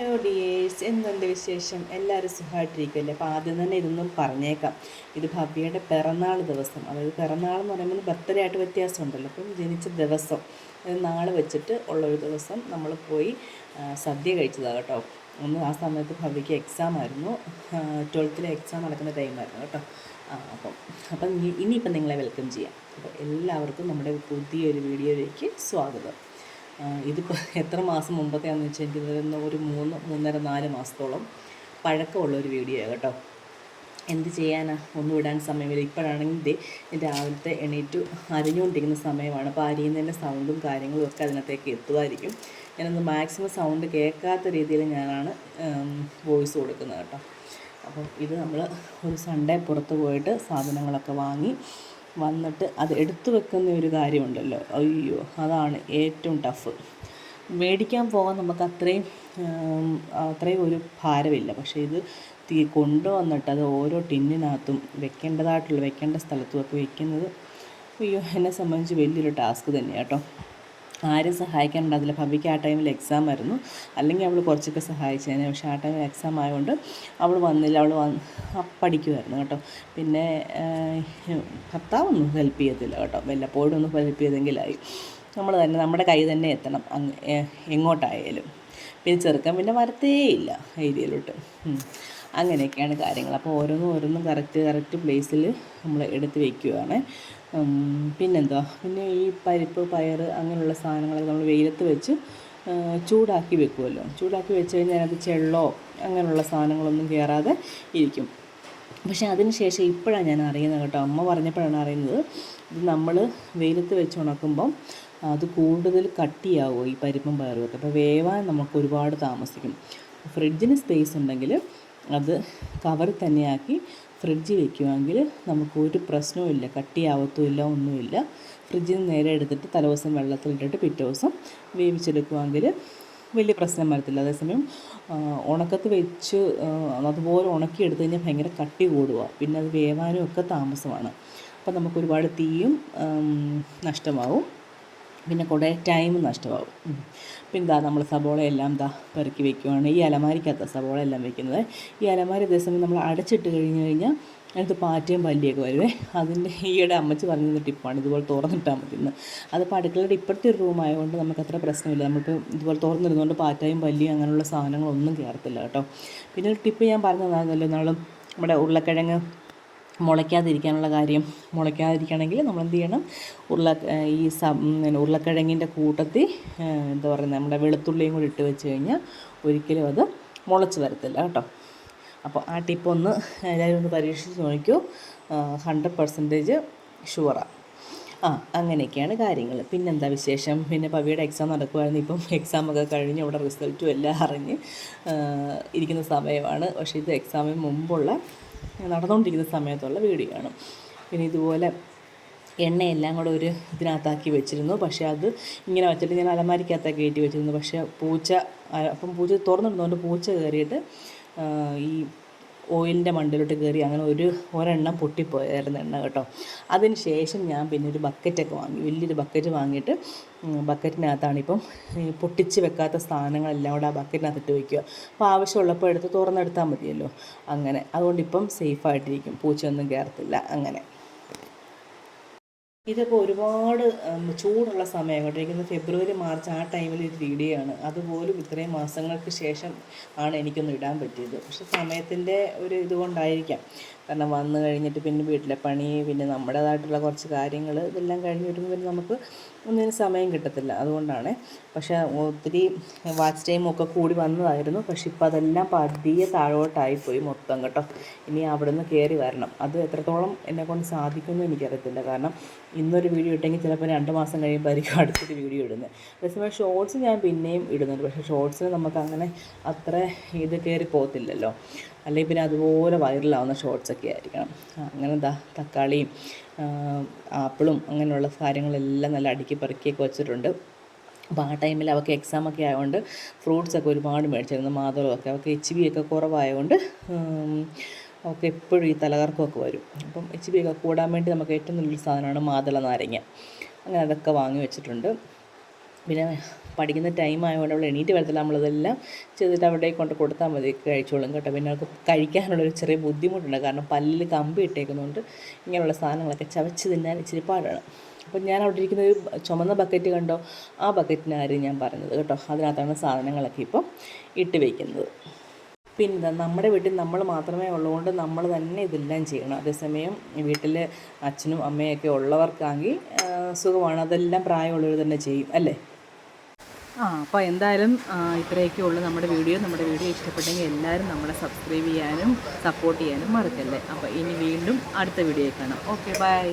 Hello dears എന്തുണ്ട് വിശേഷം? എല്ലാവരും സുഖമായിട്ടിരിക്കുമല്ലേ അപ്പോൾ ആദ്യം തന്നെ ഇതൊന്നും പറഞ്ഞേക്കാം. ഇത് ഭവ്യയുടെ പിറന്നാൾ ദിവസം. അതായത് പിറന്നാൾ എന്ന് പറയുമ്പോൾ ബർത്ത്ഡേ ആയിട്ട് വ്യത്യാസമുണ്ടല്ലോ. അപ്പം ജനിച്ച ദിവസം. നാളെ വെച്ചിട്ട് ഉള്ളൊരു ദിവസം നമ്മൾ പോയി സദ്യ കഴിച്ചതാണ് കേട്ടോ. ഒന്ന് ആ സമയത്ത് ഭവ്യയ്ക്ക് എക്സാം ആയിരുന്നു. ട്വൽത്തിലെ എക്സാം നടക്കുന്ന ടൈമായിരുന്നു കേട്ടോ. ആ അപ്പം അപ്പം ഇനി ഇനിയിപ്പം നിങ്ങളെ വെൽക്കം ചെയ്യാം. അപ്പോൾ എല്ലാവർക്കും നമ്മുടെ പുതിയൊരു വീഡിയോയിലേക്ക് സ്വാഗതം. ഇതിപ്പോൾ എത്ര മാസം മുമ്പത്തെയാണെന്ന് വെച്ചാൽ എനിക്ക് തരുന്ന ഒരു മൂന്ന് മൂന്നര നാല് മാസത്തോളം പഴക്കമുള്ള ഒരു വീഡിയോ കേട്ടോ. എന്ത് ചെയ്യാനാ? ഒന്നും ഇടാൻ സമയമില്ല. ഇപ്പോഴാണെങ്കിൽ രാവിലത്തെ എണീറ്റു അരിഞ്ഞുകൊണ്ടിരിക്കുന്ന സമയമാണ്. അപ്പോൾ അരിയുന്നതിന്റെ സൗണ്ടും കാര്യങ്ങളും ഒക്കെ അതിനകത്തേക്ക് എത്തുമായിരിക്കും ഞാനൊന്ന് മാക്സിമം സൗണ്ട് കേൾക്കാത്ത രീതിയിൽ ഞാനാണ് വോയിസ് കൊടുക്കുന്നത് കേട്ടോ. അപ്പം ഇത് നമ്മൾ ഒരു സൺഡേ പുറത്ത് പോയിട്ട് സാധനങ്ങളൊക്കെ വാങ്ങി വന്നിട്ട് അത് എടുത്തു വെക്കുന്ന ഒരു കാര്യമുണ്ടല്ലോ. അയ്യോ അതാണ് ഏറ്റവും ടഫ് മേടിക്കാൻ പോകാൻ നമുക്ക് അത്രയും അത്രയും ഒരു ഭാരമില്ല. പക്ഷേ ഇത് തീ കൊണ്ടുവന്നിട്ട് അത് ഓരോ ടിന്നിനകത്തും വെക്കേണ്ടതായിട്ടുള്ള വെക്കേണ്ട സ്ഥലത്തും ഒക്കെ വെക്കുന്നത് അയ്യോ എന്നെ സംബന്ധിച്ച് വലിയൊരു ടാസ്ക് തന്നെയാണ് കേട്ടോ ആരും സഹായിക്കാനുണ്ടാവില്ല ഭവിക്ക് ആ ടൈമിൽ എക്സാം ആയിരുന്നു അല്ലെങ്കിൽ അവൾ കുറച്ചൊക്കെ സഹായിച്ചേനെ. പക്ഷേ ആ ടൈമിൽ എക്സാം ആയതുകൊണ്ട് അവൾ വന്നില്ല. അവൾ വന്ന് പഠിക്കുമായിരുന്നു കേട്ടോ. പിന്നെ ഭർത്താവൊന്നും ഹെൽപ്പ് ചെയ്യത്തില്ല കേട്ടോ. വല്ലപ്പോഴും ഒന്ന് ഹെൽപ്പ് ചെയ്തെങ്കിലായി. നമ്മൾ തന്നെ നമ്മുടെ കൈ തന്നെ എത്തണം. എങ്ങോട്ടായാലും. പിന്നെ ചെറുക്കൻ പിന്നെ വരത്തേയില്ല ഏരിയയിലോട്ട്. അങ്ങനെയൊക്കെയാണ് കാര്യങ്ങൾ. അപ്പോൾ ഓരോന്നും ഓരോന്നും കറക്റ്റ് കറക്റ്റ് പ്ലേസിൽ നമ്മൾ എടുത്ത് വയ്ക്കുകയാണ് പിന്നെന്തോ? പിന്നെ ഈ പരിപ്പ് പയർ അങ്ങനെയുള്ള സാധനങ്ങളൊക്കെ നമ്മൾ വെയിലത്ത് വെച്ച് ചൂടാക്കി വെക്കുമല്ലോ ചൂടാക്കി വെച്ച് കഴിഞ്ഞാൽ അതിനകത്ത് ചെള്ളോ അങ്ങനെയുള്ള സാധനങ്ങളൊന്നും കയറാതെ ഇരിക്കും. പക്ഷേ അതിന് ശേഷം ഇപ്പോഴാണ് ഞാൻ അറിയുന്നത് കേട്ടോ. അമ്മ പറഞ്ഞപ്പോഴാണ് അറിയുന്നത്. ഇത് നമ്മൾ വെയിലത്ത് വെച്ച് ഉണക്കുമ്പം അത് കൂടുതൽ കട്ടിയാവും ഈ പരിപ്പും പയറും ഒക്കെ. അപ്പോൾ വേവാൻ നമുക്ക് ഒരുപാട് താമസിക്കും. ഫ്രിഡ്ജിന് സ്പേസ് ഉണ്ടെങ്കിൽ അത് കവർ തന്നെയാക്കി ഫ്രിഡ്ജിൽ വെക്കുവാണെങ്കിൽ നമുക്ക് ഒരു പ്രശ്നവുമില്ല കട്ടിയാവത്തുമില്ല ഒന്നുമില്ല. ഫ്രിഡ്ജിൽ നിന്ന് നേരെ എടുത്തിട്ട് തലേദിവസം വെള്ളത്തിലിട്ടിട്ട് പിറ്റേ ദിവസം വേവിച്ചെടുക്കുവാണെങ്കിൽ വലിയ പ്രശ്നം വരത്തില്ല. അതേസമയം ഉണക്കത്ത് വെച്ച് അതുപോലെ ഉണക്കിയെടുത്ത് കഴിഞ്ഞാൽ ഭയങ്കര കട്ടി കൂടുക പിന്നെ അത് വേവാനും ഒക്കെ താമസമാണ്. അപ്പം നമുക്ക് ഒരുപാട് തീയും നഷ്ടമാവും. പിന്നെ കുറേ ടൈം നഷ്ടമാവും. ഉം. പിന്നെ എന്താ നമ്മൾ സബോളയെല്ലാം ദാ പെറുക്കി വെക്കുവാണ്. ഈ അലമാരിക്കകത്ത സബോള എല്ലാം വെക്കുന്നത്. ഈ അലമാരി അതേസമയം നമ്മൾ അടച്ചിട്ട് കഴിഞ്ഞ് കഴിഞ്ഞാൽ അതിനകത്ത് പാറ്റയും പല്ലിയൊക്കെ വരുവേ. അതിന്റെ ഈയിടെ അമ്മച്ചി പറഞ്ഞ ടിപ്പാണ് ഇതുപോലെ തുറന്നിട്ടാൽ മതി എന്ന് അതിപ്പോൾ അടുക്കളയുടെ ഇപ്പോഴത്തെ ഒരു റൂം ആയതുകൊണ്ട് നമുക്ക് അത്ര പ്രശ്നമില്ല. നമ്മളിപ്പോൾ ഇതുപോലെ തുറന്നിരുന്നുകൊണ്ട് പാറ്റയും പല്ലിയും അങ്ങനെയുള്ള സാധനങ്ങളൊന്നും കയറത്തില്ല കേട്ടോ. പിന്നെ ഒരു ടിപ്പ് ഞാൻ പറഞ്ഞതാണല്ലോ നാളും നമ്മുടെ ഉരുളക്കിഴങ്ങ് മുളയ്ക്കാതിരിക്കാനുള്ള കാര്യം മുളയ്ക്കാതിരിക്കണമെങ്കിൽ നമ്മൾ എന്ത് ചെയ്യണം? ഉരുള ഈ സം ഉരുളക്കിഴങ്ങിന്റെ കൂട്ടത്തിൽ എന്താ പറയുന്നത് നമ്മുടെ വെളുത്തുള്ളിയും കൂടി ഇട്ട് വെച്ച് കഴിഞ്ഞാൽ ഒരിക്കലും അത് മുളച്ച് വരത്തില്ല കേട്ടോ. അപ്പോൾ ആ ടിപ്പ് ഒന്ന് എല്ലാവരും ഒന്ന് പരീക്ഷിച്ച് നോക്കൂ. ഹൺഡ്രഡ് പെർസെന്റേജ് ഷുവറാണ് ആ. അങ്ങനെയൊക്കെയാണ് കാര്യങ്ങൾ. പിന്നെന്താ വിശേഷം? പിന്നെ പവിയുടെ എക്സാം നടക്കുമായിരുന്നു ഇപ്പം എക്സാമൊക്കെ കഴിഞ്ഞ് അവിടെ റിസൾട്ടും എല്ലാം അറിഞ്ഞ് ഇരിക്കുന്ന സമയമാണ്. പക്ഷേ ഇത് എക്സാമിന് മുമ്പുള്ള നടന്നുകൊണ്ടിരിക്കുന്ന സമയത്തുള്ള വീഡിയോ ആണ് പിന്നെ ഇതുപോലെ എണ്ണയെല്ലാം കൂടെ ഒരു ഇതിനകത്താക്കി വെച്ചിരുന്നു. പക്ഷേ അത് ഇങ്ങനെ വെച്ചിട്ട് ഞാൻ അലമാരിക്കകത്താക്കി കയറ്റി വെച്ചിരുന്നു. പക്ഷേ പൂച്ച അപ്പം പൂച്ച തുറന്നിടുന്നതുകൊണ്ട് പൂച്ച കയറിയിട്ട് ഈ ഓയിലിന്റെ മണ്ടിലോട്ട് കയറി അങ്ങനെ ഒരു ഒരെണ്ണം പൊട്ടിപ്പോയായിരുന്നു എണ്ണ കേട്ടോ. അതിന് ശേഷം ഞാൻ പിന്നെ ഒരു ബക്കറ്റൊക്കെ വാങ്ങി വലിയൊരു ബക്കറ്റ് വാങ്ങിയിട്ട് ബക്കറ്റിനകത്താണിപ്പം പൊട്ടിച്ച് വെക്കാത്ത സാധനങ്ങളെല്ലാം കൂടെ ആ ബക്കറ്റിനകത്തിട്ട് വയ്ക്കുക അപ്പോൾ ആവശ്യമുള്ളപ്പോൾ എടുത്ത് തുറന്നെടുത്താൽ മതിയല്ലോ. അങ്ങനെ അതുകൊണ്ട് ഇപ്പം സേഫായിട്ടിരിക്കും പൂച്ചയൊന്നും കയറത്തില്ല അങ്ങനെ. ഇതൊക്കെ ഒരുപാട് ചൂടുള്ള സമയം കേട്ടോ. ഫെബ്രുവരി മാർച്ച് ആ ടൈമിൽ ഇത് വീഡിയോ ആണ്. അതുപോലും ഇത്രയും മാസങ്ങൾക്ക് ശേഷം ആണ് എനിക്കൊന്ന് ഇടാൻ പറ്റിയത്. പക്ഷെ സമയത്തിന്റെ ഒരു ഇതുകൊണ്ടായിരിക്കാം കാരണം വന്നു കഴിഞ്ഞിട്ട് പിന്നെ വീട്ടിലെ പണി പിന്നെ നമ്മുടേതായിട്ടുള്ള കുറച്ച് കാര്യങ്ങൾ ഇതെല്ലാം കഴിഞ്ഞ് വരുമ്പോൾ നമുക്ക് ഒന്നിനും സമയം കിട്ടത്തില്ല. അതുകൊണ്ടാണ് പക്ഷേ ഒത്തിരി വാച്ച് ടൈം ഒക്കെ കൂടി വന്നതായിരുന്നു. പക്ഷെ ഇപ്പോൾ അതെല്ലാം പതിയെ താഴോട്ടായിപ്പോയി മൊത്തം കേട്ടോ. ഇനി അവിടെ നിന്ന് കയറി വരണം. അത് എത്രത്തോളം എന്നെക്കൊണ്ട് സാധിക്കുമെന്ന് എനിക്കറിയത്തില്ല. കാരണം ഇന്നൊരു വീഡിയോ ഇട്ടെങ്കിൽ ചിലപ്പോൾ രണ്ട് മാസം കഴിയുമ്പോഴായിരിക്കും അടുത്തൊരു വീഡിയോ ഇടുന്നത്. അതേസമയം ഷോർട്സ് ഞാൻ പിന്നെയും ഇടുന്നുണ്ട്. പക്ഷേ ഷോർട്സിന് നമുക്ക് അങ്ങനെ അത്ര ഇത് കയറി പോകത്തില്ലല്ലോ. അല്ലെങ്കിൽ പിന്നെ അതുപോലെ വൈറലാവുന്ന ഷോർട്സ് ഒക്കെ ആയിരിക്കണം. അങ്ങനെ എന്താ തക്കാളിയും ആപ്പിളും അങ്ങനെയുള്ള കാര്യങ്ങളെല്ലാം നല്ല അടുക്കി പെറുക്കിയൊക്കെ വെച്ചിട്ടുണ്ട്. അപ്പോൾ ആ ടൈമിൽ അവൾക്ക് എക്സാം ഒക്കെ ആയതുകൊണ്ട് ഫ്രൂട്ട്സ് ഒക്കെ ഒരുപാട് മേടിച്ചിരുന്നു മാതളമൊക്കെ. അവൾക്ക് എച്ച് ബി ഒക്കെ കുറവായതുകൊണ്ട് അവൾക്ക് എപ്പോഴും ഈ തലകറക്കമൊക്കെ വരും. അപ്പം എച്ച് ബി ഒക്കെ കൂടാൻ വേണ്ടി നമുക്ക് ഏറ്റവും നല്ലൊരു സാധനമാണ് മാതള നാരങ്ങ. അങ്ങനെ അതൊക്കെ വാങ്ങി വെച്ചിട്ടുണ്ട്. പിന്നെ പഠിക്കുന്ന ടൈം ആയതുകൊണ്ട് അവൾ എണീറ്റ് വരത്തില്ല. നമ്മളതെല്ലാം ചെയ്തിട്ട് അവിടെ കൊണ്ട് കൊടുത്താൽ മതി കഴിച്ചോളും കേട്ടോ. പിന്നെ അവൾക്ക് കഴിക്കാനുള്ളൊരു ചെറിയ ബുദ്ധിമുട്ടുണ്ട്. കാരണം പല്ലിൽ കമ്പി ഇട്ടേക്കുന്നതുകൊണ്ട് ഇങ്ങനെയുള്ള സാധനങ്ങളൊക്കെ ചവച്ച് തിന്നാൻ ഇച്ചിരി പാടാണ്. അപ്പം ഞാൻ അവിടെ ഇരിക്കുന്ന ഒരു ചുമന്ന ബക്കറ്റ് കണ്ടോ? ആ ബക്കറ്റിന്റെ കാര്യം ഞാൻ പറഞ്ഞത് കേട്ടോ. അതിനകത്താണ് സാധനങ്ങളൊക്കെ ഇപ്പം ഇട്ട് വയ്ക്കുന്നത് പിന്നെ നമ്മുടെ വീട്ടിൽ നമ്മൾ മാത്രമേ ഉള്ളതുകൊണ്ട് നമ്മൾ തന്നെ ഇതെല്ലാം ചെയ്യണം. അതേസമയം വീട്ടിൽ അച്ഛനും അമ്മയൊക്കെ ഉള്ളവർക്കാണെങ്കിൽ സുഖമാണ്. അതെല്ലാം പ്രായമുള്ളവർ തന്നെ ചെയ്യും അല്ലേ? ആ അപ്പോൾ എന്തായാലും ഇത്രയൊക്കെ ഉള്ളൂ നമ്മുടെ വീഡിയോ. നമ്മുടെ വീഡിയോ ഇഷ്ടപ്പെട്ടെങ്കിൽ എല്ലാവരും നമ്മളെ സബ്സ്ക്രൈബ് ചെയ്യാനും സപ്പോർട്ട് ചെയ്യാനും മറക്കല്ലേ? അപ്പോൾ ഇനി വീണ്ടും അടുത്ത വീഡിയോ കാണാം. Okay bye